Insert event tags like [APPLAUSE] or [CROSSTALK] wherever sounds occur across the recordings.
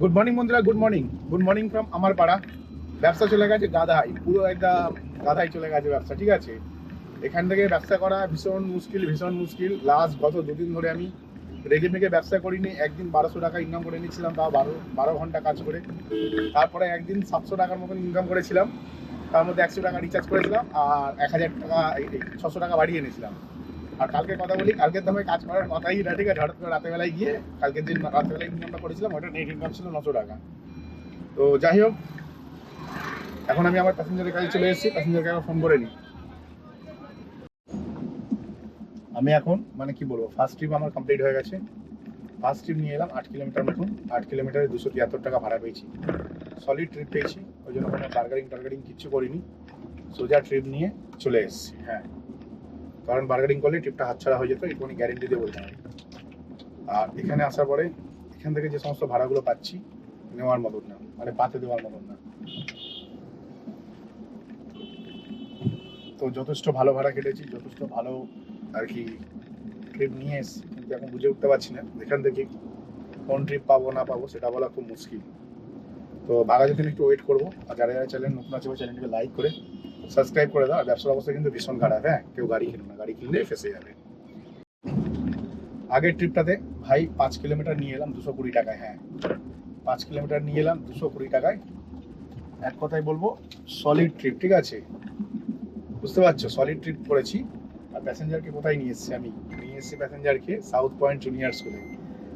Good morning বন্ধুরা good morning good morning from আমার পাড়া ব্যবসা চলে গেছে গাধাই পুরো একটা গাধাই চলে গেছে ব্যবসা, ঠিক আছে? এখান থেকে ব্যবসা করা ভীষণ মুশকিল ভীষণ মুশকিল। লাস্ট গত দুদিন ধরে আমি রেগে মেগে ব্যবসা করিনি। একদিন বারোশো টাকা ইনকাম করে নিয়েছিলাম, তাও বারো বারো ঘণ্টা কাজ করে। তারপরে একদিন সাতশো টাকার মতন ইনকাম করেছিলাম। তার মধ্যে একশো টাকা রিচার্জ করেছিলাম আর এক হাজার টাকা ছশো টাকা বাড়িয়ে নিয়েছিলাম আর কালকে কথা বলি কালকের দামে কাজ করার কথাই না ঠিক আছে? হঠাৎ করে রাতের বেলায় গিয়ে কালকের দিন রাতের বেলায় ইনকামটা করেছিলাম, ওটা নেট ইনকাম ছিল নশো টাকা। তো যাই হোক, এখন আমি আমার প্যাসেঞ্জারের কাছে চলে এসেছি প্যাসেঞ্জারকে ফোন করে নিই। আমি এখন মানে কি বলব ফার্স্ট ট্রিপ আমার কমপ্লিট হয়ে গেছে। ফার্স্ট ট্রিপ নিয়ে এলাম আট কিলোমিটার মতন, আট কিলোমিটারে দুশো তিয়াত্তর টাকা ভাড়া পেয়েছি। সলিড ট্রিপ পেয়েছি, ওই জন্য কোনো বার্গারিং টার্গারিং কিচ্ছু করিনি। সোজা ট্রিপ নিয়ে চলে এসেছি হ্যাঁ। কারণ বার্গারিং করলে ট্রিপটা হাতছাড়া হয়ে যেত একটুখানি গ্যারেন্টি দিয়ে বলতে হবে আর এখানে আসার পরে এখান থেকে যে সমস্ত ভাড়াগুলো পাচ্ছি, নেওয়ার মতন না মানে পাতে দেওয়ার মতন না। তো যথেষ্ট ভালো ভাড়া কেটেছি, যথেষ্ট ভালো আর কি ট্রিপ নিয়ে এসেছি কিন্তু এখন বুঝে উঠতে পারছি না, এখান থেকে কোন ট্রিপ পাবো, না পাবো, সেটা বলা খুব মুশকিল। তো ভাগা যদি একটু ওয়েট করব, আর যারা যারা চ্যানেল নতুন আছে, ওই চ্যানেলটিকে লাইক করে সাবস্ক্রাইব করে দাও, ব্যবসার অবস্থা কিন্তু ভীষণ খারাপ হ্যাঁ? কেউ গাড়ি কিনো না, গাড়ি কিনলে ফেসে যাবে। আগের ট্রিপটাতে ভাই, পাঁচ কিলোমিটার নিয়ে এলাম দুশো কুড়ি টাকায় হ্যাঁ। পাঁচ কিলোমিটার নিয়ে এলাম দুশো কুড়ি টাকায়। এক কথায় বলব সলিড ট্রিপ ঠিক আছে? বুঝতে পারছ? সলিড ট্রিপ করেছি। আর প্যাসেঞ্জারকে কোথায় নিয়ে এসেছি আমি? নিয়ে এসেছি প্যাসেঞ্জারকে সাউথ পয়েন্ট জুনিয়র স্কুলে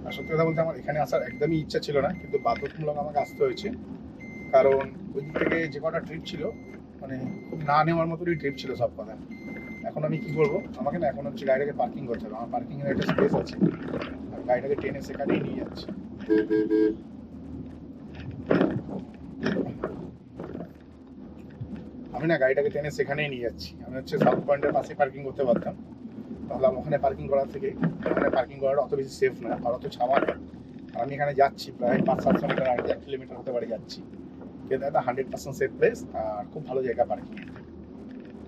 আর সত্যি কথা বলতে আমার এখানে আসার একদমই ইচ্ছা ছিল না, কিন্তু বাধ্যতামূলক আমাকে আসতে হয়েছে। কারণ ওই দিক থেকে যে কটা ট্রিপ ছিল মানে না নেওয়ার মতোই ট্রিপ ছিল সব কথা এখন আমি কি করব আমাকে না এখন হচ্ছে গাড়িটাকে পার্কিং করতে হবে। আমার পার্কিং এর একটা স্পেস আছে। আর গাড়িটাকে টেনে সেখানেই নিয়ে যাচ্ছে। আমি না গাড়িটাকে টেনে সেখানেই নিয়ে যাচ্ছি। আমি হচ্ছে সাউথ পয়েন্টের পাশে পার্কিং করতে পারতাম। তাহলে ওখানে পার্কিং করার থেকে, ওখানে পার্কিং করাটা অত বেশি সেফ না। আর অত ছাওয়া আর আমি এখানে যাচ্ছি প্রায় পাঁচ সাতশো মিটার আগে এক কিলোমিটার হতে পারে যাচ্ছি। একটা হান্ড্রেড পার্সেন্ট সেফ প্লেস আর খুব ভালো জায়গা পার্কিং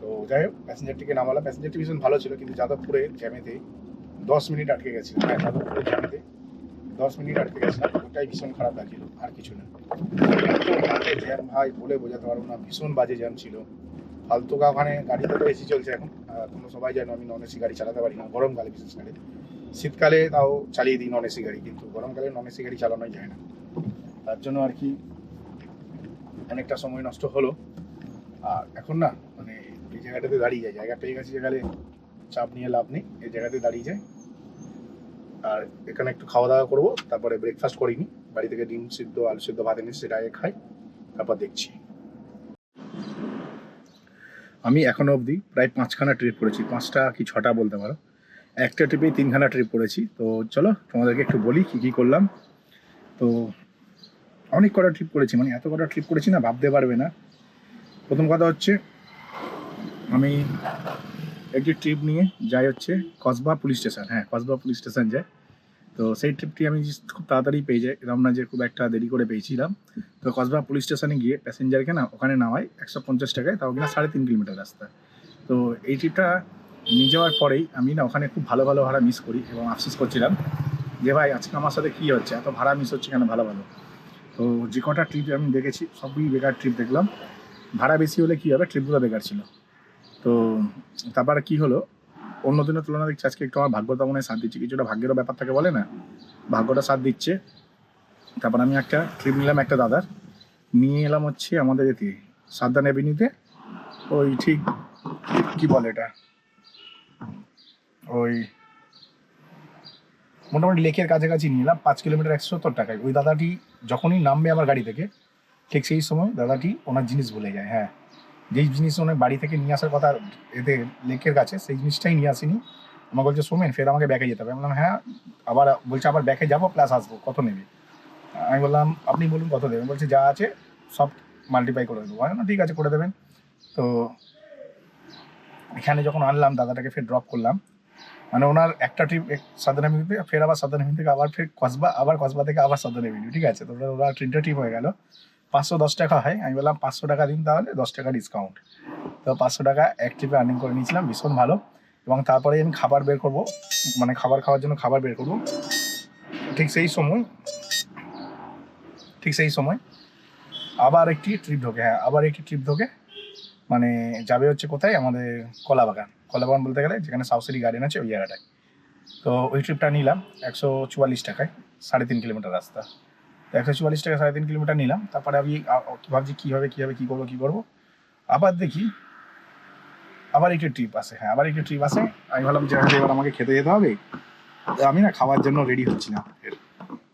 তো যাই হোক প্যাসেঞ্জারটিকে নামালাম প্যাসেঞ্জারটি ভীষণ ভালো ছিল, কিন্তু যাদবপুরে জ্যামেতে দশ মিনিট আটকে গেছিলাম হ্যাঁ যাদবপুরে জ্যামেতে দশ মিনিট আটকে গেছিলাম ওটাই ভীষণ খারাপ লাগছিল, আর কিছু না। বাজে জ্যাম, ভাই, বলে বোঝাতে পারব না, ভীষণ বাজে জ্যাম ছিল। ফালতুকা ওখানে গাড়িতে তো এসি চলছে এখন তোমরা সবাই জানো, আমি নন এসি গাড়ি চালাতে পারি না, গরমকালে বিশেষ করে শীতকালে তাও চালিয়ে দিই নন এসি গাড়ি, কিন্তু গরমকালে নন এসি গাড়ি চালানোই যায় না। তার জন্য আর কি অনেকটা সময় নষ্ট হলো। আর এখন না মানে এই জায়গাটাতে দাঁড়িয়ে যায়। জায়গা পেয়ে গেছি যেখানে চাপ নিয়ে লাভ নেই, এই জায়গাতে দাঁড়িয়ে যায়। আর এখানে একটু খাওয়া দাওয়া করব, তারপরে ব্রেকফাস্ট করিনি। বাড়ি থেকে ডিম সিদ্ধ, আলু সিদ্ধ, ভাত এনেছি, সেটা আগে খাই, তারপর দেখছি। আমি এখনও অবধি প্রায় পাঁচখানা ট্রিপ করেছি, পাঁচটা কি ছটা বলতে পারো। একটা ট্রিপেই তিনখানা ট্রিপ করেছি। তো চলো তোমাদেরকে একটু বলি কী কী করলাম। তো অনেক কটা ট্রিপ করেছি মানে এত কটা ট্রিপ করেছি না, ভাবতে পারবে না। প্রথম কথা হচ্ছে, আমি একটি ট্রিপ নিয়ে যাই হচ্ছে কসবা পুলিশ স্টেশন হ্যাঁ কসবা পুলিশ স্টেশন যায় তো সেই ট্রিপটি আমি খুব তাড়াতাড়ি পেয়ে যাই। এরকম না যে খুব একটা দেরি করে পেয়েছিলাম। তো কসবা পুলিশ স্টেশনে গিয়ে প্যাসেঞ্জারকে না, ওখানে নামাই একশো পঞ্চাশ টাকায়, তাও কিনা সাড়ে তিন কিলোমিটার রাস্তা। তো এই ট্রিপটা নিয়ে যাওয়ার পরেই আমি না ওখানে খুব ভালো ভালো ভাড়া মিস করি এবং আফসোস করছিলাম যে ভাই, আজকে আমার সাথে কী হচ্ছে? এত ভাড়া মিস হচ্ছে কেন? ভালো ভালো। তো যে কটা ট্রিপ আমি দেখেছি, সবই বেকার ট্রিপ দেখলাম। ভাড়া বেশি হলে কী হবে? ট্রিপগুলো বেকার ছিল। তো তারপরে কি হলো? অন্য দিনের তুলনায় দেখছি আজকে একটু আমার ভাগ্যটা মনে হয় সাথ দিচ্ছে। কিছুটা ভাগ্যেরও ব্যাপার থাকে বলে না। ভাগ্যটা সাথ দিচ্ছে। তারপর আমি একটা ট্রিপ নিলাম একটা দাদার। নিয়ে এলাম হচ্ছে আমাদের এতে সাদ্দান এভিনিউতে ওই ঠিক কি বলে এটা? ওই মোটামুটি লেকের কাছাকাছি নিয়ে এলাম পাঁচ কিলোমিটার একশো সত্তর টাকায়। ওই দাদাটি যখনই নামবে আমার গাড়ি থেকে ঠিক সেই সময় দাদাটি ওনার জিনিস ভুলে যায়। হ্যাঁ যেই জিনিস ওনার বাড়ি থেকে নিয়ে আসার কথা এতে লেকের কাছে সেই জিনিসটাই নিয়ে আসিনি। আমাকে বলছে সোমেন ফের আমাকে ব্যাকে যেতে হবে। আমি বললাম হ্যাঁ আবার বলছে আবার ব্যাকে যাব প্লাস আসব। কত নেবে? আমি বললাম আপনি বলুন কত দেবেন? বলছে যা আছে সব মাল্টিপ্লাই করে দেবো। বললাম, ঠিক আছে করে দেবেন। তো এখানে যখন আনলাম দাদাটাকে ফের ড্রপ করলাম। মানে ওনার একটা ট্রিপ সাদান এভিনিউতে ফের আবার সাদান এভিনিউ থেকে আবার ফের কসবা, আবার কসবা থেকে আবার সাদান এভিনিউ ঠিক আছে? তো ওরা ওরা তিনটা ট্রিপ হয়ে গেল। পাঁচশো দশ টাকা হয়। আমি বললাম, পাঁচশো টাকা দিন তাহলে দশ টাকা ডিসকাউন্ট তো পাঁচশো টাকা এক ট্রিপে আর্নিং করে নিয়েছিলাম, ভীষণ ভালো। এবং তারপরে আমি খাবার বের করব মানে খাবার খাওয়ার জন্য খাবার বের করব। ঠিক সেই সময়, ঠিক সেই সময় আবার একটি ট্রিপ ঢোকে হ্যাঁ আবার একটি ট্রিপ ঢোকে। মানে যাবে হচ্ছে কোথায়? আমাদের কলাবাগান। কলাবাগান বলতে গেলে যেখানে সাউসিটি গার্ডেন আছে ওই জায়গাটায়। তো ওই ট্রিপটা নিলাম, একশো চুয়াল্লিশ টাকায়, সাড়ে তিন কিলোমিটার রাস্তা। তো একশো চুয়াল্লিশ টাকা সাড়ে তিন কিলোমিটার নিলাম, তারপরে আমি ভাবছি কী হবে কী হবে, কী করব কী করব? আবার দেখি, আবার একটি ট্রিপ আসে হ্যাঁ আবার একটি ট্রিপ আসে। আমি ভাবলাম যে এবার আমাকে খেতে যেতে হবে। আমি না খাওয়ার জন্য রেডি হচ্ছিলাম। ফের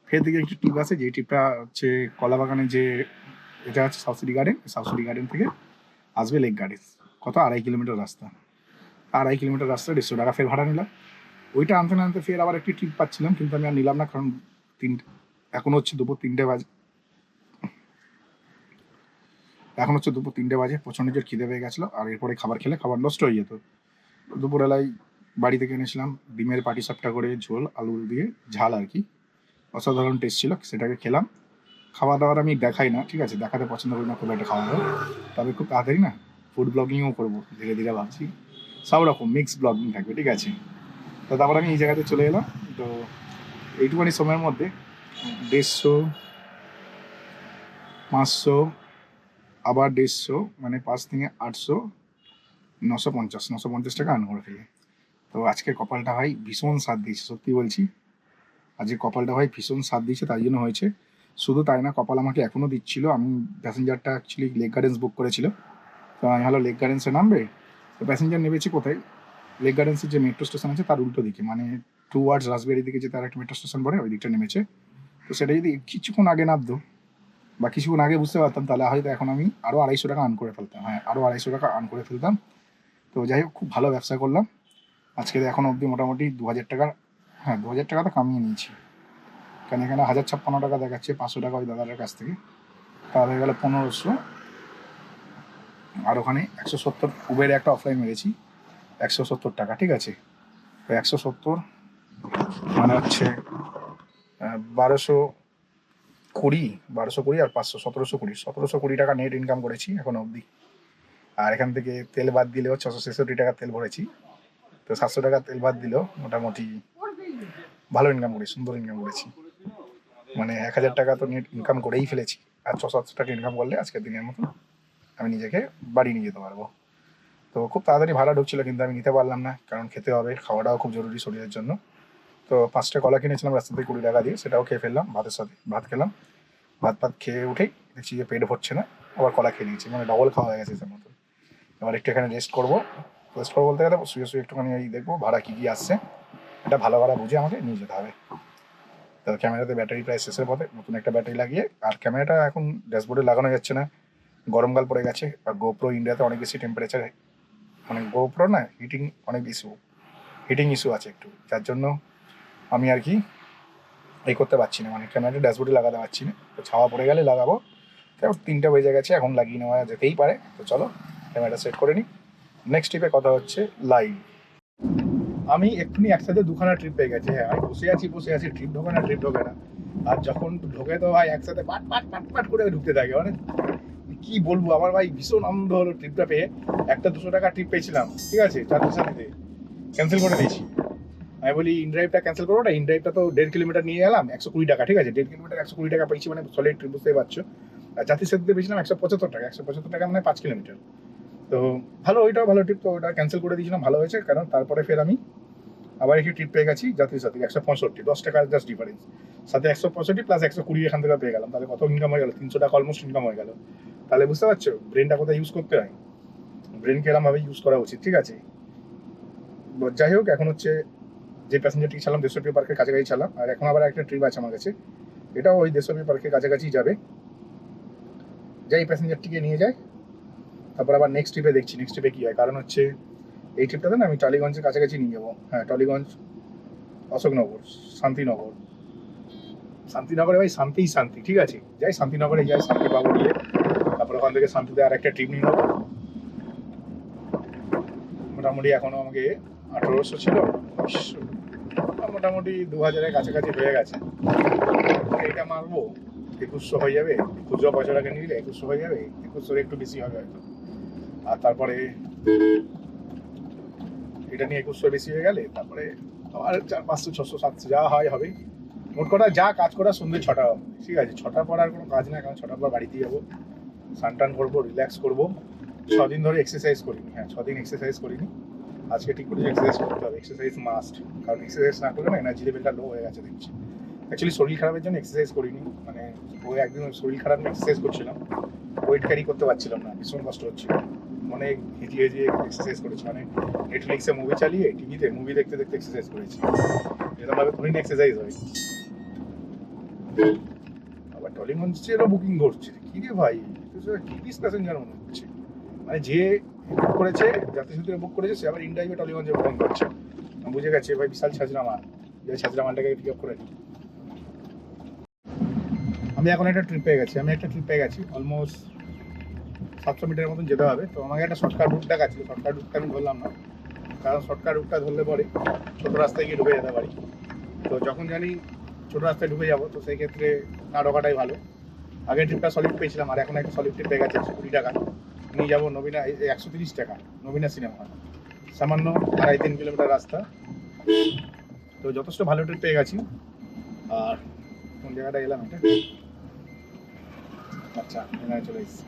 ফের দিকে একটি ট্রিপ আছে যে ট্রিপটা হচ্ছে কলাবাগানে যে, এটা আছে সাবসিডি গার্ডেন সাবসিডি গার্ডেন থেকে। আসবে লেক গার্ডেন কত? আড়াই কিলোমিটার রাস্তা। আড়াই কিলোমিটার রাস্তা, দেড়শো টাকা ফের ভাড়া নিলাম। ওইটা আনতে না আনতে ফের আবার একটি ট্রিপ পাচ্ছিলাম, কিন্তু আমি আর নিলাম না, কারণ তিন এখন হচ্ছে দুপুর তিনটে বাজে। এখন হচ্ছে দুপুর তিনটে বাজে, প্রচণ্ড জোর খিদে পেয়ে গেছিল, আর এরপরে খাবার খেলে খাবার নষ্ট হয়ে যেত। দুপুরবেলায় বাড়ি থেকে এনেছিলাম ডিমের পাটি সাপটা করে ঝোল, আলু দিয়ে ঝাল আর কি। অসাধারণ টেস্ট ছিল, সেটাকে খেলাম। খাওয়া দাওয়ার আমি দেখাই না, ঠিক আছে? দেখাতে পছন্দ করি না, খুব একটা খাওয়া দাওয়া তবে খুব তাড়াতাড়ি না ফুড ব্লগিংও করব, ধীরে ধীরে ভাবছি। সব রকম মিক্স ব্লগিং থাকবে, ঠিক আছে? তো তারপর আমি এই জায়গাতে চলে এলাম। তো এইটুখানি সময়ের মধ্যে দেড়শো, পাঁচশো, আবার দেড়শো মানে পাঁচ থেকে আটশো, নশো পঞ্চাশ নশো পঞ্চাশ টাকা আর্ন করে ফেলে। তো আজকে কপালটা ভাই ভীষণ স্বাদ দিয়েছে, সত্যি বলছি। আজকে কপালটা ভাই ভীষণ স্বাদ দিয়েছে, তাই জন্য হয়েছে। শুধু তাই না, কপাল আমাকে এখনও দিচ্ছিল। আমি প্যাসেঞ্জারটা অ্যাকচুয়ালি লেক গার্ডেন্স বুক করেছিল। তো আমি ভালো লেক গার্ডেন্সে নামবে? তো প্যাসেঞ্জার নেমেছি কোথায়? লেক গার্ডেন্সের যে মেট্রো স্টেশন আছে তার উল্টো দিকে মানে টু ওয়ার্ডস রাসবেরি দিকে যে তার একটা মেট্রো স্টেশন পড়ে, ওই দিকটা নেমেছে। তো সেটা যদি কিছুক্ষণ আগে নামতো বা কিছুক্ষণ আগে বুঝতে পারতাম, তাহলে হয়তো এখন আমি আরও আড়াইশো টাকা আর্ন করে ফেলতাম। হ্যাঁ আরও আড়াইশো টাকা আর্ন করে ফেলতাম। তো যাই হোক, খুব ভালো ব্যবসা করলাম। আজকে এখন অবধি মোটামুটি দু হাজার টাকার হ্যাঁ দু হাজার টাকা তো কামিয়ে নিয়েছি। কেন এখানে হাজার ছাপ্পান্ন টাকা দেখাচ্ছে, পাঁচশো টাকা ওই দাদাটার কাছ থেকে। তার হয়ে গেলো পনেরোশো। আর ওখানে একশো সত্তর, উবেরে একটা অফলাইন মেরেছি, একশো সত্তর টাকা, ঠিক আছে? তো একশো সত্তর মানে হচ্ছে বারোশো কুড়ি বারোশো কুড়ি আর পাঁচশো, সতেরোশো কুড়ি। সতেরোশো কুড়ি টাকা নেট ইনকাম করেছি এখন অবধি। আর এখান থেকে তেল বাদ দিলেও ছশো ছেষট্টি টাকা তেল ভরেছি। তো সাতশো টাকা তেল বাদ দিলেও মোটামুটি ভালো ইনকাম করেছি, সুন্দর ইনকাম করেছি। মানে এক হাজার টাকা তো ইনকাম করেই ফেলেছি। আর ছশো সাতশো টাকা ইনকাম করলে আজকের দিনের মতো আমি নিজেকে বাড়ি নিয়ে যেতে পারব। তো খুব তাড়াতাড়ি ভাড়া ঢুকছিল কিন্তু আমি নিতে পারলাম না, কারণ খেতে হবে, খাওয়াটাও খুব জরুরি শরীরের জন্য। তো পাঁচটা কলা কিনেছিলাম রাস্তা থেকে কুড়ি টাকা দিয়ে, সেটাও খেয়ে ফেললাম, ভাতের সাথে ভাত খেলাম। ভাত ভাত খেয়ে উঠেই দেখছি যে পেট ভরছে না, আবার কলা খেয়ে নিয়েছি মানে ডবল খাওয়া হয়ে গেছে মতো এবার একটু এখানে রেস্ট করব। রেস্ট করব বলতে গেলে, শুয়ে শুয়ে একটুখানি দেখব ভাড়া কী কী আসছে। এটা ভালো ভাড়া বুঝে আমাকে নিয়ে যেতে হবে। তো ক্যামেরাতে ব্যাটারি প্রায় শেষের পথে নতুন একটা ব্যাটারি লাগিয়ে, আর ক্যামেরাটা এখন ড্যাশবোর্ডে লাগানো যাচ্ছে না। গরমকাল পড়ে গেছে, আর গোপ্রো ইন্ডিয়াতে অনেক বেশি টেম্পারেচার মানে গোপ্রো না হিটিং অনেক ইস্যু হিটিং ইস্যু আছে একটু। যার জন্য আমি আর কি এই করতে পারছি না। মানে ক্যামেরাটা ড্যাশবোর্ডে লাগাতে পারছি না। তো ছাওয়া পড়ে গেলে লাগাবো। তো তিনটে বেজে গেছে, এখন লাগিয়ে নেওয়া যেতেই পারে। তো চলো, ক্যামেরাটা সেট করে নিই নেক্সট ট্রিপে কথা হচ্ছে লাইভ আমি এক্ষুনি একসাথে দুখানা ট্রিপ পেয়ে গেছি। হ্যাঁ আমি বসে আছি বসে আছি ট্রিপ ঢোকে না ট্রিপ ঢোকে না। আর যখন ঢোকে তো ভাই একসাথে পাট পাট পাট পাট করে ঢুকতে থাকে। মানে কি বলব, আমার ভাই ভীষণ আনন্দ হলো ট্রিপটা পেয়ে। একটা দুশো টাকা ট্রিপ পেয়েছিলাম, ঠিক আছে সাথে ক্যান্সেল করে দিয়েছি। আমি বলি ইনড্রাইভটা ক্যান্সেল করো না ইনড্রাইভটা তো দেড় কিলোমিটার নিয়ে গেলাম, একশো কুড়ি টাকা, ঠিক আছে, দেড় কিলোমিটার, একশো কুড়ি টাকা পেয়েছি মানে সলিড ট্রিপ বুঝতেই পারছ। আর জাতির সাথে পেয়েছিলাম একশো পঁচাত্তর টাকা, একশো পঁচাত্তর টাকা মানে পাঁচ কিলোমিটার। তো ভালো, ওইটাও ভালো ট্রিপ তো ওটা ক্যান্সেল করে দিয়েছিলাম, ভালো হয়েছে, কারণ তারপরে ফের আমি আবার একটি ট্রিপ পেয়ে গেছি জাতির সাথে, একশো পঁয়ষট্টি, দশ টাকার জাস্ট ডিফারেন্স সাথে একশো পঁয়ষট্টি প্লাস একশো কুড়ি এখান থেকে পেয়ে গেলাম, তাহলে কত ইনকাম হয়ে গেল? তিনশো টাকা অলমোস্ট ইনকাম হয়ে গেল। তাহলে বুঝতে পারছ? ব্রেনটা কোথায় ইউজ করতে হয়? ব্রেনকে এরমভাবে ইউজ করা উচিত, ঠিক আছে? যাই হোক, এখন হচ্ছে যে প্যাসেঞ্জারটি ছাড়লাম, দেড়শো পার্কের কাছাকাছি ছাড়লাম, আর এখন আবার একটা ট্রিপ আছে আমার কাছে। এটাও ওই দেড়শো পার্কের কাছাকাছি যাবে। যাই প্যাসেঞ্জারটিকে নিয়ে যায় তারপর আবার নেক্সট ট্রিপে দেখছি নেক্সট ট্রিপে কী হয়? কারণ হচ্ছে এই ট্রিপটাতে না আমি টালিগঞ্জের কাছাকাছি নিয়ে যাব। হ্যাঁ টালিগঞ্জ, অশোকনগর, শান্তিনগর। শান্তিনগরে ভাই শান্তিই শান্তি, ঠিক আছে? যাই শান্তিনগরে যাই, শান্তি পাবো গিয়ে। তারপর ওখান থেকে শান্তিতে আর একটা ট্রিপ নিয়ে নেব। মোটামুটি এখনও আমাকে আঠারোশো ছিল। মোটামুটি দু হাজারের কাছাকাছি হয়ে গেছে। এইটা মারবো, একুশশো হয়ে যাবে। খুচরো পয়সাটাকে নিলে একুশশো হয়ে যাবে, একুশশোর একটু বেশি হবে হয়তো। আর তারপরে এটা নিয়ে একুশশো বেশি হয়ে গেলে তারপরে আবার চার পাঁচশো, ছশো, সাতশো যা হয় হবে। মোট কথা যা কাজ করা সন্ধ্যে ছটা হবে, ঠিক আছে? ছটার পর আর কোনো কাজ না কারণ ছটার পর বাড়িতে যাব। স্নান টান করব রিল্যাক্স করব। ছদিন ধরে এক্সারসাইজ করিনি হ্যাঁ ছদিন এক্সারসাইজ করিনি। আজকে ঠিক করে এক্সারসাইজ করতে হবে। এক্সারসাইজ মাস্ট কারণ এক্সারসাইজ না করলে না এনার্জি লেভেলটা লো হয়ে গেছে দেখছি। অ্যাকচুয়ালি শরীর খারাপের জন্য এক্সারসাইজ করিনি মানে ওই একদিন শরীর খারাপ এক্সারসাইজ করছিলাম। ওয়েট ক্যারি করতে পারছিলাম না, ভীষণ কষ্ট হচ্ছিল। মানে হেজিয়ে হেজিয়ে এক্সারসাইজ করেছি মানে নেটফ্লিক্সে মুভি চালিয়ে টিভিতে মুভি দেখতে দেখতে এক্সারসাইজ করেছি। এরকম ভাবে থোড়ি এক্সারসাইজ হয়। আবার টলিগঞ্জেরও বুকিং করছে, কি রে ভাই? টিভিস প্যাসেঞ্জার মনে হচ্ছে। মানে যে বুক করেছে যাত্রী সূত্রে বুক করেছে, সে আবার ইন্ডাইভে টলিগঞ্জে বুকিং করছে। বুঝে গেছে, ভাই, বিশাল ছাজরা মাল যে ছাজরা মালটাকে পিক আপ করে নিই। আমি এখন একটা ট্রিপ পেয়ে গেছি, আমি একটা ট্রিপ পেয়ে গেছি অলমোস্ট সাতশো মিটারের মতন যেতে হবে। তো আমাকে একটা শর্টকাট রুট দেখাচ্ছিল। শর্টকাট রুটটা আমি ধরলাম না। কারণ শর্টকাট রুটটা ধরলে পরে ছোটো রাস্তায় গিয়ে ঢুকে যেতে পারি। তো যখন জানি ছোটো রাস্তায় ঢুকে যাব, তো সেই ক্ষেত্রে না ঢোকাটাই ভালো। আগের ট্রিপটা সলিড পেয়েছিলাম, আর এখন একটা সলিড ট্রিপ পেয়ে গেছে, একশো কুড়ি টাকা। নিয়ে যাব নবীনা একশো তিরিশ টাকা, নবীনা সিনেমা হল। সামান্য আড়াই তিন কিলোমিটার রাস্তা। তো যথেষ্ট ভালো ট্রিপ পেয়ে গেছি। আর কোন জায়গাটা এলাম এটা? আচ্ছা এখানে চলে এসেছি।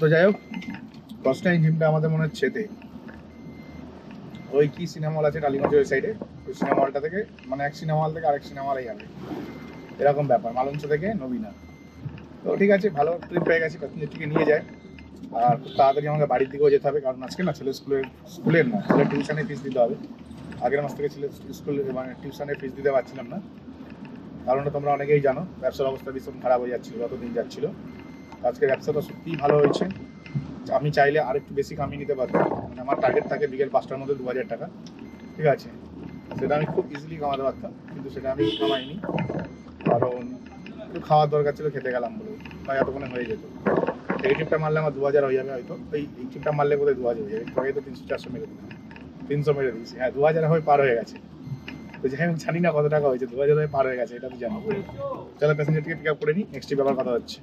তো যাই হোক কস্টাইন জিমটা আমাদের মনে হচ্ছে ওই কি সিনেমা হল আছে টালিগঞ্জের ওই সাইডে ওই সিনেমা হলটা থেকে মানে এক সিনেমা হল থেকে আরেক সিনেমা হলে যাবে এরকম ব্যাপার, মালঞ্চ থেকে নবীনা। তো ঠিক আছে, ভালো ট্রিপ পেয়ে গেছি প্যাসেঞ্জারটিকে নিয়ে যায়। আর খুব তাড়াতাড়ি আমাকে বাড়ির দিকেও যেতে হবে, কারণ আজকে না ছেলে স্কুলের স্কুলের না ছেলে টিউশনে ফিস দিতে হবে। আগের মাস থেকে ছেলে স্কুলে মানে টিউশনে ফিস দিতে পারছিলাম না। কারণটা তোমরা অনেকেই জানো, ব্যবসার অবস্থা ভীষণ খারাপ হয়ে যাচ্ছিল যত দিন যাচ্ছিল। আজকে ব্যবসাটা সত্যিই ভালো হয়েছে। আমি চাইলে আর একটু বেশি কামিয়ে নিতে পারতাম। মানে আমার টার্গেট থাকে বিকেল পাঁচটার মধ্যে দু হাজার টাকা। ঠিক আছে? সেটা আমি খুব ইজিলি কামাতে পারতাম, কিন্তু সেটা আমি কামাইনি। কারণ একটু খাওয়ার দরকার ছিল, খেতে গেলাম বলে। তাই এতক্ষণে হয়ে যেত। এই ট্রিপটা মারলে আমার দু হাজার হয়ে যাবে হয়তো। এই এই ট্রিপটা মারলে বোধহয় দু হাজার হয়ে যাবে। একটু আগে তো তিনশো, চারশো মেরে দিলাম তিনশো মেরে দিয়েছি। হ্যাঁ দু হাজার হয়ে পার হয়ে গেছে। তো যাই হোক, জানি না কত টাকা হয়েছে। দু হাজার হয়ে পার হয়ে গেছে, এটা আমি জানি। চলো প্যাসেঞ্জারটিকে পিক আপ করে নিই নেক্সট ট্রিপ আবার কথা হচ্ছে।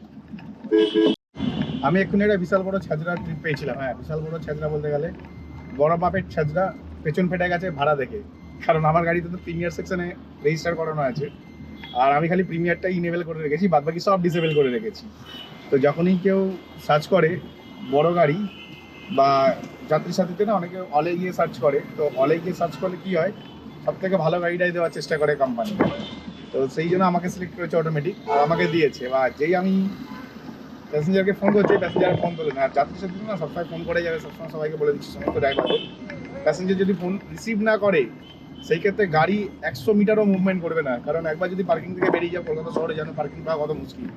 আমি এক্ষুনি একটা বিশাল বড় ছাজরা ট্রিপ পেয়েছিলাম হ্যাঁ বিশাল বড় ছাজরা বলতে গেলে বড় বাপের ছাজরা পেছন ফেটে গেছে ভাড়া দেখে। কারণ আমার গাড়িতে তো প্রিমিয়ার সেকশনে রেজিস্টার করানো আছে। আর আমি খালি প্রিমিয়ারটা ইনেবল করে রেখেছি বাদ বাকি সব ডিসেবল করে রেখেছি। তো যখনই কেউ সার্চ করে বড় গাড়ি বা যাত্রী সাথীতে না, অনেকে অলে গিয়ে সার্চ করে। তো অলে গিয়ে সার্চ করলে কি হয় সব থেকে ভালো গাড়িটাই দেওয়ার চেষ্টা করে কোম্পানি তো সেই জন্য আমাকে সিলেক্ট করেছে অটোমেটিক আর আমাকে দিয়েছে। বা যেই আমি প্যাসেঞ্জারকে ফোন করছে প্যাসেঞ্জার ফোন তোলে না। যাত্রী সাথী না, সবসময় ফোন করে যাবে, সবসময় সবাইকে বলে দিচ্ছি, সমস্ত ড্রাইভারদের প্যাসেঞ্জার যদি ফোন রিসিভ না করে, সেই ক্ষেত্রে গাড়ি একশো মিটারও মুভমেন্ট করবে না। কারণ একবার যদি পার্কিং থেকে বেরিয়ে যাও কলকাতা শহরে জানো পার্কিং পাওয়া কত মুশকিল।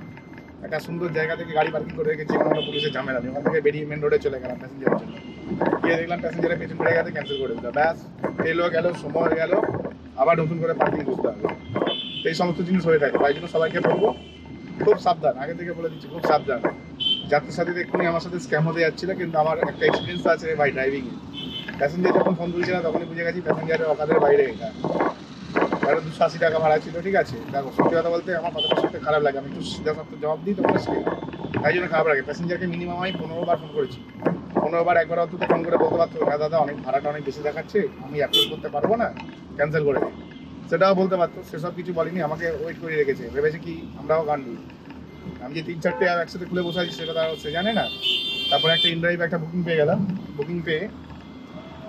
একটা সুন্দর জায়গা থেকে গাড়ি পার্কিং করে রেখেছি, কোনো পুলিশের ঝামেলা নেই। ওখান থেকে বেরিয়ে মেন রোডে চলে গেলাম প্যাসেঞ্জারের জন্য। গিয়ে দেখলাম প্যাসেঞ্জারের পেছন পড়ে গেছে ক্যান্সেল করে দিল। ব্যাস এলো গেল, সময় গেল, আবার নতুন করে পার্কিং করতে হবে। এই সমস্ত জিনিস হয়ে থাকে। তাই জন্য সবাইকে বলব খুব সাবধান, আগে থেকে বলে দিচ্ছি, খুব সাবধান। যাত্রীর সাথে এক্ষুনি আমার সাথে স্ক্যাম হতে যাচ্ছিল, কিন্তু আমার একটা এক্সপিরিয়েন্স আছে ভাই ড্রাইভিং এ। প্যাসেঞ্জার যখন ফোন তুলছে না তখনই বুঝে গেছি প্যাসেঞ্জারের অকাদের বাইরে এটা। কারণ দুশো আশি টাকা ভাড়া ছিল, ঠিক আছে? দেখো, সত্যি কথা বলতে আমার কথাটা শুনতে খারাপ লাগে, আমি একটু সিধা সাথে জবাব দিই, তখন শিখে তাই জন্য খারাপ লাগে। প্যাসেঞ্জারকে মিনিমাম আমি পনেরো বার ফোন করেছি। পনেরো বার একবার অন্তত ফোন করে বলতে পারতো দাদা, অনেক ভাড়াটা অনেক বেশি দেখাচ্ছে, আমি অ্যাপ্রুভ করতে পারব না ক্যান্সেল করে দিই। সেটাও বলতে পারতো, সেসব কিছু বলিনি, আমাকে ওয়েট করে রেখেছে। ভেবেছে কি আমরাও গান্ডু আমি যে তিন চারটে আর একসাথে খুলে বসে আছি, সেটা তার সে জানে না। তারপরে একটা ইনড্রাইভ একটা বুকিং পেয়ে গেলাম। বুকিং পেয়ে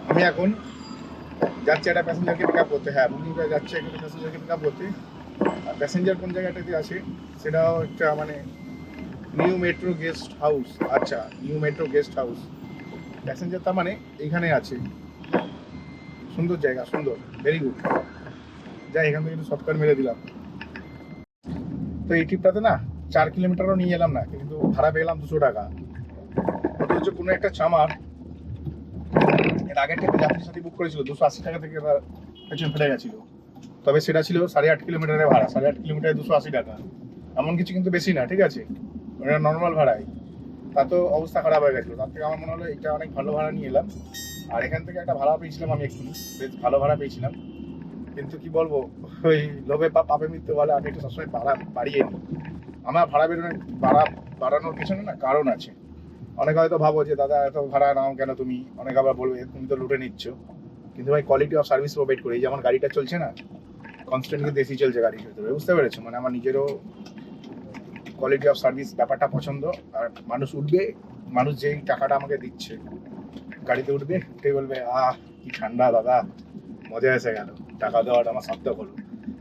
আমি এখন যাচ্ছি একটা প্যাসেঞ্জারকে পিক আপ করতে। হ্যাঁ বুকিং করে যাচ্ছে একটা প্যাসেঞ্জারকে পিক আপ করতে। আর প্যাসেঞ্জার কোন জায়গাটাতে আছে, সেটাও একটা মানে নিউ মেট্রো গেস্ট হাউস আচ্ছা new metro guest house passenger তার মানে এইখানে আছে। সুন্দর জায়গা, সুন্দর ভেরি গুড যাই, এখান থেকে একটু শর্টকাট মেরে দিলাম। তো এই ট্রিপটাতে না, চার কিলোমিটারও নিয়ে এলাম না, কিন্তু ভাড়া পেলাম দুশো টাকা। ওটা হচ্ছে কোনো একটা চামার। এর আগের থেকে যাত্রীর সাথে বুক করেছিল, দুশো আশি টাকা থেকে তার পেছন ফেলে গেছিল। তবে সেটা ছিল সাড়ে আট কিলোমিটারের ভাড়া, সাড়ে আট কিলোমিটারে দুশো আশি টাকা। এমন কিছু কিন্তু বেশি না, ঠিক আছে? ওটা নর্মাল ভাড়াই। তা তো অবস্থা খারাপ হয়ে গেছিল। তার থেকে আমার মনে হলো এটা অনেক ভালো ভাড়া নিয়ে এলাম। আর এখান থেকে একটা ভাড়া পেয়েছিলাম আমি একটু বেশ ভালো ভাড়া পেয়েছিলাম। কিন্তু কি বলব, ওই লোভে পা পাপে মৃত্যু বলে আমি একটু সবসময় ভাড়া বাড়িয়ে নিই। আমার ভাড়া বেরোনোর ভাড়া বাড়ানোর পিছনে না কারণ আছে। অনেকে হয়তো ভাবো যে, দাদা, এত ভাড়া নাও কেন তুমি? অনেকে আবার বলবে তুমি তো লুটে নিচ্ছ। কিন্তু ভাই কোয়ালিটি অফ সার্ভিস প্রোভাইড করি। এই যে আমার গাড়িটা চলছে না কনস্ট্যান্ট কিন্তু এসি চলছে গাড়ির ভেতরে। বুঝতে পেরেছ? মানে আমার নিজেরও কোয়ালিটি অফ সার্ভিস ব্যাপারটা পছন্দ। আর মানুষ উঠবে, মানুষ যেই টাকাটা আমাকে দিচ্ছে, গাড়িতে উঠবে, উঠে বলবে, আহ, কি ঠান্ডা, দাদা। মজা এসে গেল। টাকা দেওয়াটা আমার সার্থক হলো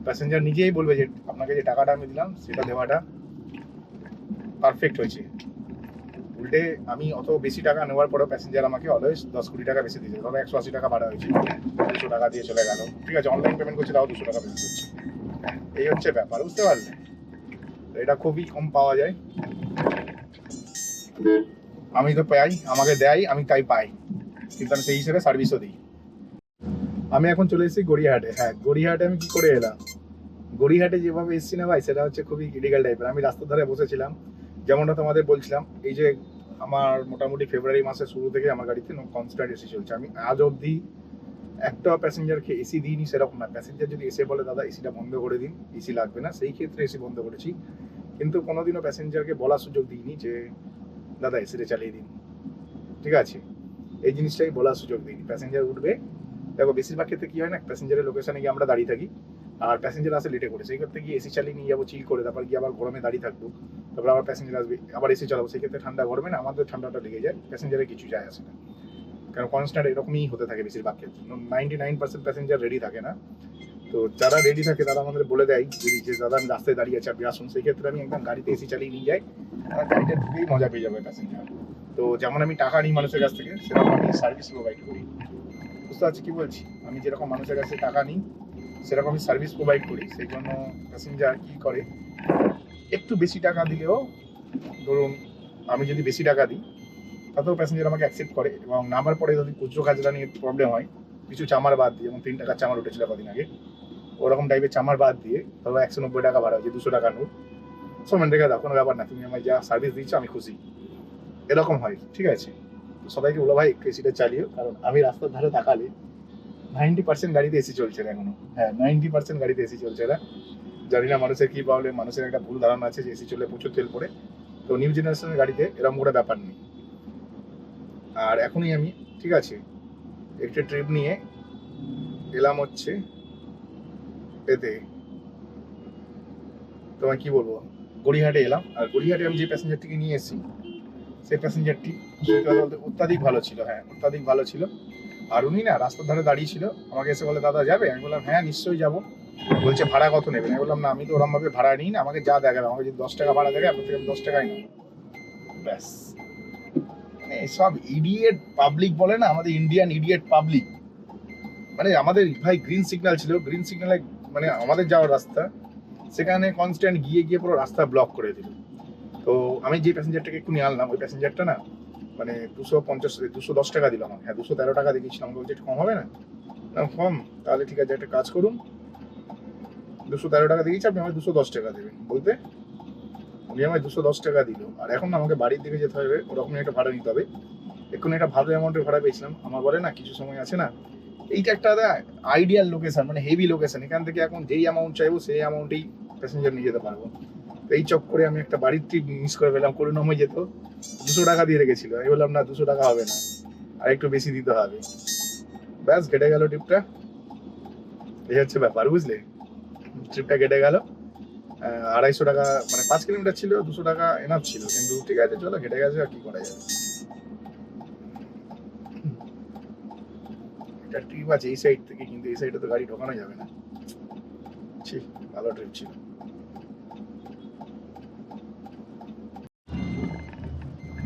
প্যাসেঞ্জার নিজেই বলবে যে, আপনাকে যে টাকাটা আমি দিলাম, সেটা দেওয়াটা পারফেক্ট হয়েছে। উল্টে আমি অত বেশি টাকা নেওয়ার পরেও প্যাসেঞ্জার আমাকে অলওয়েজ দশ কোটি টাকা বেশি দিয়েছে। ধরো একশো আশি টাকা ভাড়া হয়েছে। দুশো টাকা দিয়ে চলে গেল। ঠিক আছে অনলাইন পেমেন্ট করছে, তাও দুশো টাকা পেমেন্ট করছে এই হচ্ছে ব্যাপার, বুঝতে পারলে? এটা খুবই কম পাওয়া যায়। আমি তো পাই, আমাকে দেয়, আমি তাই পাই। কিন্তু আমি সেই হিসেবে সার্ভিসও দিই। আমি এখন চলে এসেছি গড়িয়াহাটে। হ্যাঁ গড়িয়াহাটে আমি কি করে এলাম? গড়িয়াহাটে যেভাবে এসেছি না ভাই, সেটা হচ্ছে খুবই ক্রিটিক্যাল টাইপের আমি রাস্তার ধারে বসেছিলাম। যেমনটা তোমাদের বলছিলাম, এই যে আমার মোটামুটি ফেব্রুয়ারি মাসের শুরু থেকে আমার গাড়িতে কনস্ট্যান্ট এসি চলছে। আমি আজ অবধি একটা প্যাসেঞ্জারকে এসি দিইনি, সেরকম না। প্যাসেঞ্জার যদি এসে বলে, দাদা এসিটা বন্ধ করে দিন এসি লাগবে না, সেই ক্ষেত্রে এসি বন্ধ করেছি। কিন্তু কোনোদিনও প্যাসেঞ্জারকে বলার সুযোগ দিইনি যে, দাদা এসিটা চালিয়ে দিন। ঠিক আছে? এই জিনিসটাই বলার সুযোগ দিইনি। প্যাসেঞ্জার উঠবে দেখো, বেশিরভাগ ক্ষেত্রে কি হয় না প্যাসেঞ্জারের লোকেশনে গিয়ে আমরা দাঁড়িয়ে থাকি, আর প্যাসেঞ্জার আসে লেটে করে। সেই ক্ষেত্রে গিয়ে এসি চালিয়ে নিয়ে যাব চিল করে, তারপর গিয়ে আবার গরমে দাঁড়িয়ে থাকব। তারপর আবার প্যাসেঞ্জার আসবে, আবার এসি চালাবো। সেই ক্ষেত্রে ঠান্ডা গরমে না, আমাদের ঠান্ডাটা লেগে যায় প্যাসেঞ্জারের কিছু যায় আসে না। কারণ কনস্ট্যান্ট এরকমই হতে থাকে বেশিরভাগ ক্ষেত্রে। Ninety nine percent passenger ready থাকে না। তো যারা রেডি থাকে, তারা আমাদের বলে দেয় যদি যে দাদা আমি রাস্তায় দাঁড়িয়ে আছি, আপনি আসুন। সেই ক্ষেত্রে আমি একদম গাড়িতে এসি চালিয়ে নিয়ে যাই গাড়িটা ঢুকেই মজা পেয়ে যাবে প্যাসেঞ্জার তো যেমন আমি টাকা নিই মানুষের কাছ থেকে, সেরকম আমি সার্ভিস প্রোভাইড করি। বুঝতে পারছি কি বলছি? আমি যেরকম মানুষের কাছে টাকা নিই সেরকম আমি সার্ভিস প্রোভাইড করি। সেই জন্য প্যাসেঞ্জার কি করে? একটু বেশি টাকা দিলেও, ধরুন, আমি যদি বেশি টাকা দিই, তাতেও প্যাসেঞ্জার আমাকে অ্যাকসেপ্ট করে এবং নামার পরে যদি খুচরো খাজরা নিয়ে প্রবলেম হয়, কিছু চামার বাদ দিয়ে, যেমন তিন টাকার চামার উঠেছিল কদিন আগে, ওরকম টাইপের চামার বাদ দিয়ে ধরো একশো নব্বই টাকা ভাড়া হয়েছে, দুশো টাকা নোট। সমান রেখে দাও, কোনো ব্যাপার না, তুমি আমায় যা সার্ভিস দিচ্ছ আমি খুশি। এরকম হয়, ঠিক আছে? সবাইকে বলো ভাই এসিটা চালিও, কারণ আমি রাস্তার ধারে তাকালে নাইনটি পার্সেন্ট গাড়িতে এসি চলছে না এখনও। হ্যাঁ নাইনটি পার্সেন্ট গাড়িতে এসি চলছে না। জানি না মানুষের কি প্রবলেম মানুষের একটা ভুল ধারণা আছে যে এসি চলে প্রচুর তেল পড়ে। তো নিউ জেনারেশনের গাড়িতে এরকম কোনো ব্যাপার নেই। আর এখনই আমি, ঠিক আছে, একটা ট্রিপ নিয়ে এলাম হচ্ছে এতে। তোমায় কি বলব? গড়িয়াহাটে এলাম। আর গড়িয়াহাটে আমি যে প্যাসেঞ্জারটিকে নিয়ে এসেছি, সেই প্যাসেঞ্জারটি অত্যাধিক ভালো ছিল হ্যাঁ অত্যাধিক ভালো ছিল। আর উনি না রাস্তার ধারে দাঁড়িয়ে ছিল। আমাকে এসে বলে, দাদা, যাবে? আমি বললাম হ্যাঁ নিশ্চয়ই যাব। বলছে, ভাড়া কত নেবেন? আমি বললাম, না, আমি তো ওরমভাবে ভাড়া নিই না, আমাকে যা দেখাবে, আমাকে যদি দশ টাকা ভাড়া দেবে আপনার থেকে আমি দশ টাকাই নেব। ব্যাস। মানে সব ইডিয়েট পাবলিক বলে না, আমাদের ইন্ডিয়ান ইডিয়েট পাবলিক মানে আমাদের ভাই গ্রিন সিগন্যাল ছিল গ্রিন সিগন্যালে মানে আমাদের যাওয়ার রাস্তা। সেখানে কনস্ট্যান্ট গিয়ে গিয়ে পুরো রাস্তা ব্লক করে দিল। তো আমি যে প্যাসেঞ্জারটাকে একটু নিয়ে আনলাম, ওই প্যাসেঞ্জারটা না মানে দুশো পঞ্চাশ দুশো দশ টাকা দিল আমাকে। হ্যাঁ দুশো তেরো টাকা দিয়েছিলাম আমাকে বলছে একটু কম হবে না? কম। তাহলে ঠিক আছে, একটা কাজ করুন। দুশো তেরো টাকা দিয়েছি আপনি আমায় দুশো দশ টাকা দেবেন। বলতে উনি আমায় দুশো দশ টাকা দিল। আর এখন আমাকে বাড়ির দিকে যেতে হবে। ওরকমই একটা ভাড়া নিতে হবে। এক্ষুনি একটা ভালো অ্যামাউন্টের ভাড়া পেয়েছিলাম। আমার বলে, না, কিছু সময় আছে না। এইটা একটা আইডিয়াল লোকেশন মানে হেভি লোকেশন এখান থেকে এখন যেই অ্যামাউন্ট চাইব, সেই অ্যামাউন্টেই প্যাসেঞ্জার নিয়ে যেতে পারব। এই চক্করে আমি একটা বাড়ির ট্রিপ মিস করে পেলাম ফেলাম করুণাময় যেত দুশো টাকা দিয়ে রেখেছিল। আমি বললাম, না, দুশো টাকা হবে না। আর একটু বেশি দিতে হবে। ব্যাস, কেটে গেল ট্রিপটা এই হচ্ছে ব্যাপার, বুঝলে? ট্রিপটা কেটে গেল। আড়াইশো টাকা মানে পাঁচ কিলোমিটার ছিল, দুশো টাকা এনাফ ছিল। কিন্তু ঠিক আছে, চলো, কেটে গেছে, আর কি করা যাবে? এটা ট্রিপ আছে এই সাইড থেকে, কিন্তু এই সাইডে তো গাড়ি ঢোকানো যাবে না। ছি, ভালো ট্রিপ ছিল।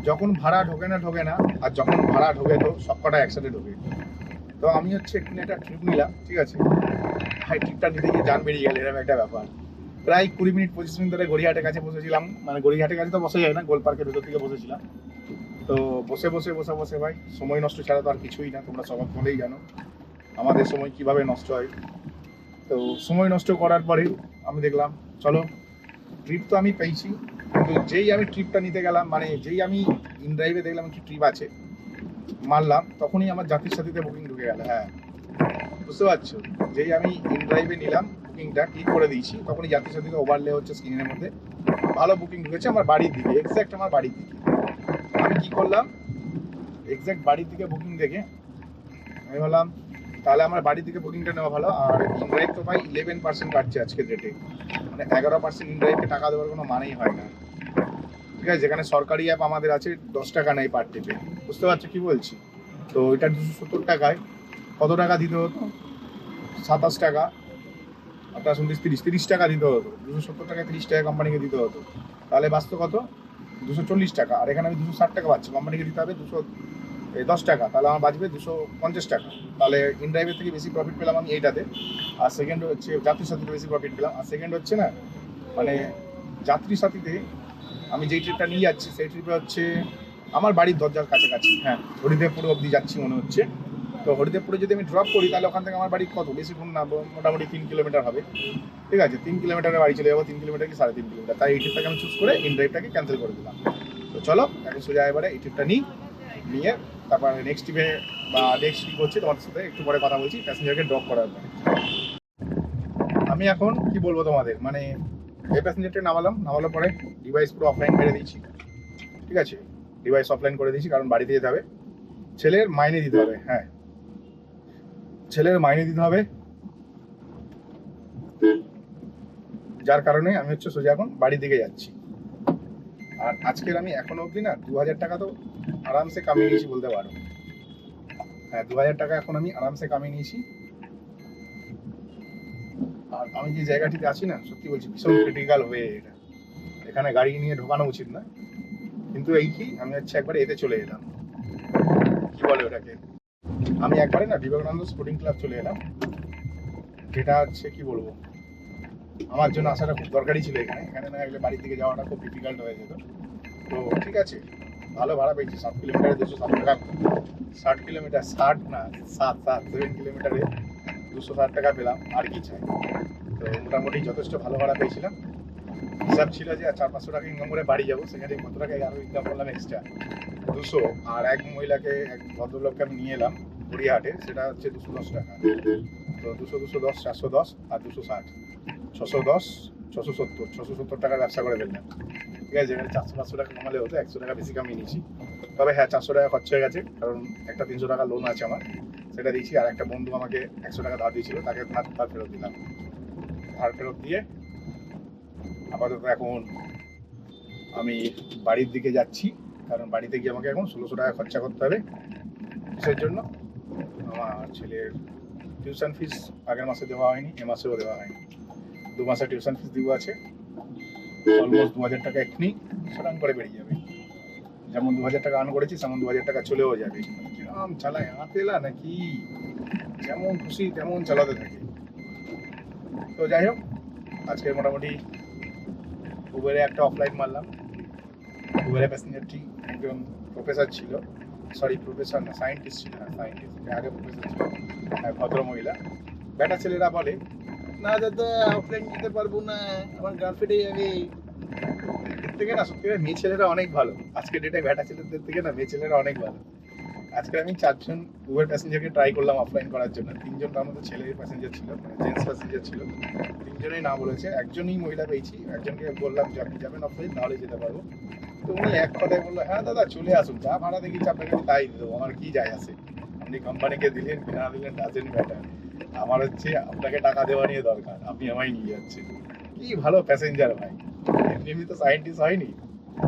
যখন ভাড়া ঢোকে না ঢোকে না, আর যখন ভাড়া ঢোকে তো সব কটা একসাথে ঢোকে। তো আমি হচ্ছে এখানে একটা ট্রিপ নিলাম, ঠিক আছে? ভাই ট্রিপটা নিতে গিয়ে জান বেরিয়ে গেল, এরকম একটা ব্যাপার। প্রায় কুড়ি মিনিট, পঁচিশ মিনিট ধরে গড়িয়াহাটের কাছে বসেছিলাম। মানে গড়িয়াহাটের কাছে তো বসে যায় না গোল পার্কের ভেতর থেকে বসেছিলাম। তো বসে বসে বসে বসে ভাই, সময় নষ্ট ছাড়া তো আর কিছুই না, তোমরা সবাই বলেই জানো। আমাদের সময় কীভাবে নষ্ট হয়। তো সময় নষ্ট করার পরে আমি দেখলাম, চলো ট্রিপ তো আমি পেয়েছি। কিন্তু যেই আমি ট্রিপটা নিতে গেলাম মানে যেই আমি ইন ড্রাইভে দেখলাম কি ট্রিপ আছে, মারলাম, তখনই আমার জাতির সাথীতে বুকিং ঢুকে গেল হ্যাঁ। বুঝতে পারছ? যেই আমি ইন ড্রাইভে নিলাম বুকিংটা ক্লিক করে দিয়েছি, তখনই জাতির সাথীতে ওভারলে হচ্ছে স্ক্রিনের মধ্যে। ভালো বুকিং ঢুকেছে আমার বাড়ির দিকে এক্স্যাক্ট আমার বাড়ির দিকে। আমি কি করলাম? এক্স্যাক্ট বাড়ির দিকে বুকিং দেখে, আমি বললাম, তাহলে আমার বাড়ি থেকে বুকিংটা নেওয়া ভালো, আর ইনড্রাইভ তো ভাই ইলেভেন পার্সেন্ট কাটছে আজকে ডেটে মানে এগারো পার্সেন্ট ইনড্রাইভকে টাকা দেওয়ার কোনো মানেই হয় না। ঠিক আছে, যেখানে সরকারি অ্যাপ আমাদের আছে, দশ টাকা নেই পার টিপে বুঝতে পারছ কি বলছি? তো এটা দুশো সত্তর টাকায়। কত টাকা দিতে হতো? সাতাশ টাকা। আঠাশ উনত্রিশ তিরিশ তিরিশ টাকা দিতে হতো। দুশো সত্তর টাকা তিরিশ টাকা কোম্পানিকে দিতে হতো। তাহলে বাঁচতো কত? দুশো চল্লিশ টাকা। আর এখানে আমি দুশো ষাট টাকা পাচ্ছি। কোম্পানিকে দিতে হবে দুশো দশ টাকা। তাহলে আমার বাঁচবে দুশো পঞ্চাশ টাকা। তাহলে ইনড্রাইভের থেকে বেশি প্রফিট পেলাম আমি এইটাতে। আর সেকেন্ড হচ্ছে যাত্রী সাথীতে বেশি প্রফিট পেলাম। আর সেকেন্ড হচ্ছে না মানে যাত্রী সাথীতে আমি যেই ট্রিপটা নিয়ে যাচ্ছি, সেই ট্রিপে হচ্ছে আমার বাড়ির দরজার কাছাকাছি। হ্যাঁ হরিদেবপুর অবধি যাচ্ছি মনে হচ্ছে। তো হরিদেবপুরে যদি আমি ড্রপ করি, তাহলে ওখান থেকে আমার বাড়ি কত? বেশি দূর না মোটামুটি তিন কিলোমিটার হবে। ঠিক আছে, তিন কিলোমিটারে বাড়ি চলে যাব, তিন কিলোমিটার কি সাড়ে তিন কিলোমিটার তাই এই ট্রিপটাকে আমি চুজ করে ইন ড্রাইভটাকে ক্যান্সেল করে দিলাম। তো চলো, এখন সোজা এবারে এই ট্রিপটা নিই, নিয়ে তারপর নেক্সট ট্রিপে বা নেক্সট ট্রিপ হচ্ছে তোমার সাথে একটু পরে কথা বলছি প্যাসেঞ্জারকে ড্রপ করার আমি এখন কি বলব তোমাদের? মানে এই প্যাসেঞ্জারটা নামালাম, নামানোর পরে ডিভাইস পুরো অফলাইন মেরে দিয়েছি। ঠিক আছে? ডিভাইস অফলাইন করে দিয়েছি, কারণ বাড়িতে যেতে হবে। ছেলের মাইনে দিতে হবে হ্যাঁ। ছেলের মাইনে দিতে হবে। যার কারণে আমি হচ্ছে সোজা এখন বাড়ির দিকে যাচ্ছি। আর আজকের আমি এখনও অবধি না, দু হাজার টাকা তো আরামসে কামিয়ে নিয়েছি বলতে পারো। হ্যাঁ দু হাজার টাকা এখন আমি আরামসে কামিয়ে নিয়েছি। আর আমি যে জায়গাটিতে আছি না, সত্যি বলছি ভীষণ ক্রিটিক্যাল হয়ে এটা। এখানে গাড়ি নিয়ে ঢোকানো উচিত না কিন্তু এই কি? আমি হচ্ছে একবার এতে চলে এলাম। কি বলে ওটাকে? আমি একবারে না বিবেকানন্দ স্পোর্টিং ক্লাব চলে এলাম। যেটা হচ্ছে কি বলব? আমার জন্য আসাটা খুব দরকারি ছিল এখানে। এখানে না গেলে বাড়ির দিকে যাওয়াটা খুব ডিফিকাল্ট হয়ে যেত। তো ঠিক আছে, ভালো ভাড়া পেয়েছি, সাত কিলোমিটারে দুশো ষাট টাকা। ষাট কিলোমিটার, ষাট না, সাত সাত সেভেন কিলোমিটারে। দুশো হাজার টাকা পেলাম, আর কি চাই তো মোটামুটি যথেষ্ট ভালো ভাড়া পেয়েছিলাম। হিসাব ছিল যে চার পাঁচশো টাকা ইনকাম করে বাড়ি যাব, সেখানে কত টাকা আরও ইনকাম করলাম এক্সট্রা দুশো, আর এক মহিলাকে, এক ভদ্রলোককে আমি নিয়ে এলাম গড়িয়াহাটে, সেটা হচ্ছে দুশো দশ টাকা। তো দুশো দুশো দশ, চারশো দশ, আর দুশো ষাট। ছশো দশ, ছশো সত্তর। ছশো সত্তর টাকার ব্যবসা করে ফেললাম। ঠিক আছে যেখানে চারশো পাঁচশো টাকা কমালে হতো, একশো টাকা বেশি কামিয়ে নিয়েছি। তবে হ্যাঁ চারশো টাকা খরচা হয়ে গেছে, কারণ একটা তিনশো টাকা লোন আছে আমার। সেটা দিয়েছি, আর একটা বন্ধু আমাকে একশো টাকা ধার দিয়েছিল, তাকে ধার ধার ফেরত দিলাম। ধার ফেরত দিয়ে আপাতত এখন আমি বাড়ির দিকে যাচ্ছি, কারণ বাড়িতে গিয়ে আমাকে এখন ষোলোশো টাকা খরচা করতে হবে কিসের জন্য? আমার ছেলের টিউশন ফিস আগের মাসে দেওয়া হয়নি, এ মাসেও দেওয়া হয়নি। দু মাসের টিউশন ফিস দিব আছে। অলমোস্ট দু হাজার টাকা এক্ষুনি সরান করে বেরিয়ে যাবে। যেমন দু হাজার টাকা আর্ন করেছি, তেমন দু হাজার টাকা চলেও যাবে। কিরম চালায় হাতেলা নাকি? যেমন খুশি তেমন চালাতে থাকে। তো যাই হোক আজকে মোটামুটি উবেরে একটা অফলাইন মারলাম। উবেরে প্যাসেঞ্জারটি একজন প্রফেসর ছিল। সরি প্রফেসর না সায়েন্টিস্ট ছিল না সায়েন্টিস্ট আগে প্রফেসর ছিল। হ্যাঁ, ভদ্র মহিলা বেটা ছেলেরা বলে না দাদা অফলাইন যেতে পারব না আমার গার্লফ্রেন্ডে যাবে থেকে না সত্যি মেয়ে ছেলেরা অনেক ভালো। আজকে ডেটে বেটা ছেলেদের থেকে না মেয়ে ছেলেরা অনেক ভালো। আজকে আমি চারজন উবের প্যাসেঞ্জারকে ট্রাই করলাম অফলাইন করার জন্য। তিনজন তার মধ্যে ছেলের প্যাসেঞ্জার ছিল মানে জেন্টস প্যাসেঞ্জার ছিল। তিনজনেই না বলেছে একজনই মহিলা পেয়েছি, একজনকে বললাম যে আপনি যাবেন অফলাইন নাহলে যেতে পারব। তো উনি এক কথায় বলল হ্যাঁ দাদা, চলে আসুন। যা ভাড়া দেখিয়েছি আপনাকে আমি তাই দেবো। আমার কি যায় আসে আপনি কোম্পানিকে দিলেন কি না দিলেন ডাজেন্ট ম্যাটার আমার হচ্ছে আপনাকে টাকা দেওয়া নিয়ে দরকার। আপনি আমায় নিয়ে যাচ্ছেন। কি ভালো প্যাসেঞ্জার ভাই। এমনি এমনি তো সায়েন্টিস্ট হয়নি।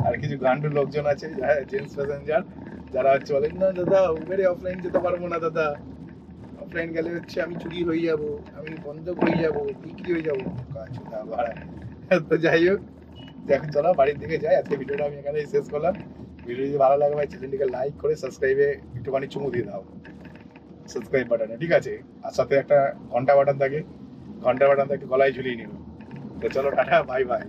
আর কিছু গান্ডু লোকজন আছে জেন্টস প্যাসেঞ্জার যারা হচ্ছে বলেন না দাদা উবেরে অফলাইন যেতে পারব না দাদা। অফলাইন গেলে হচ্ছে আমি চুরি হয়ে যাব, আমি বন্ধক হয়ে যাব, বিক্রি হয়ে যাব ভাড়া [LAUGHS] তো যাই হোক এখন চলো বাড়ির দিকে যাই, আজকে ভিডিওটা আমি এখানে শেষ করলাম। ভিডিও যদি ভালো লাগে ভাই, চ্যানেলটিকে লাইক করে সাবস্ক্রাইবে একটুখানি চুমু দিয়ে দাও। সাবস্ক্রাইব বাটনে ঠিক আছে? আর সাথে একটা ঘণ্টা বাটন থাকে, ঘণ্টা বাটন থাকে গলায় ঝুলিয়ে নিও। তো চলো, টাটা বাই বাই